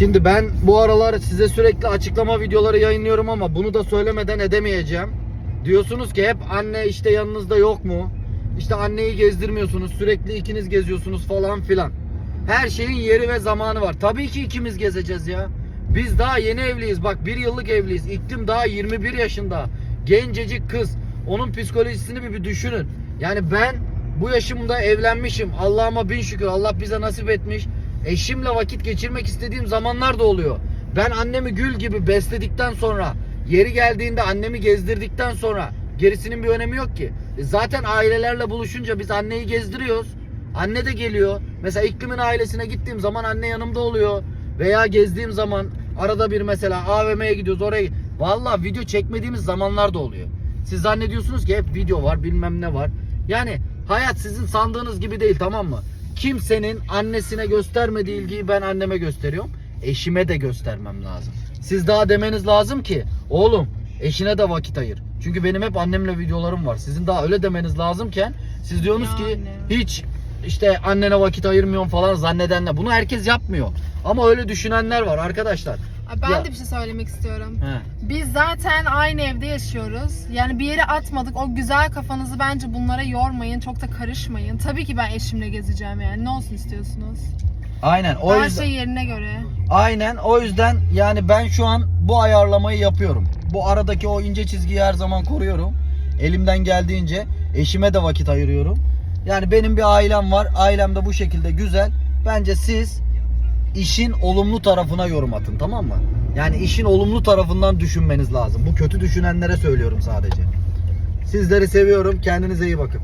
Şimdi ben bu aralar size sürekli açıklama videoları yayınlıyorum ama bunu da söylemeden edemeyeceğim. Diyorsunuz ki hep anne işte yanınızda yok mu? İşte anneyi gezdirmiyorsunuz. Sürekli ikiniz geziyorsunuz falan filan. Her şeyin yeri ve zamanı var. Tabii ki ikimiz gezeceğiz ya. Biz daha yeni evliyiz. Bak bir yıllık evliyiz. İklim daha 21 yaşında. Gencecik kız. Onun psikolojisini bir, bir düşünün. Yani ben bu yaşımda evlenmişim. Allah'ıma bin şükür. Allah bize nasip etmiş. Eşimle vakit geçirmek istediğim zamanlar da oluyor. Ben annemi gül gibi besledikten sonra, yeri geldiğinde annemi gezdirdikten sonra gerisinin bir önemi yok ki. E Zaten ailelerle buluşunca biz anneyi gezdiriyoruz. Anne de geliyor. Mesela iklimin ailesine gittiğim zaman anne yanımda oluyor. Veya gezdiğim zaman arada bir mesela AVM'ye gidiyoruz oraya. Vallahi video çekmediğimiz zamanlar da oluyor. Siz zannediyorsunuz ki hep video var bilmem ne var. Yani hayat sizin sandığınız gibi değil tamam mı? Kimsenin annesine göstermediği ilgiyi ben anneme gösteriyorum. Eşime de göstermem lazım. Siz daha demeniz lazım ki oğlum eşine de vakit ayır. Çünkü benim hep annemle videolarım var. Sizin daha öyle demeniz lazımken siz diyorsunuz ki hiç işte annene vakit ayırmıyorum falan zannedenler. Bunu herkes yapmıyor. Ama öyle düşünenler var arkadaşlar. Ben Ya- de bir şey söylemek istiyorum. He. Biz zaten aynı evde yaşıyoruz. Yani bir yere atmadık. O güzel kafanızı bence bunlara yormayın. Çok da karışmayın. Tabii ki ben eşimle gezeceğim yani. Ne olsun istiyorsunuz? Aynen. O Her yüzden şey yerine göre. Aynen o yüzden yani ben şu an bu ayarlamayı yapıyorum. Bu aradaki o ince çizgiyi her zaman koruyorum. Elimden geldiğince eşime de vakit ayırıyorum. Yani benim bir ailem var. Ailem de bu şekilde güzel. Bence siz işin olumlu tarafına yorum atın tamam mı? Yani işin olumlu tarafından düşünmeniz lazım. Bu kötü düşünenlere söylüyorum sadece. Sizleri seviyorum. Kendinize iyi bakın.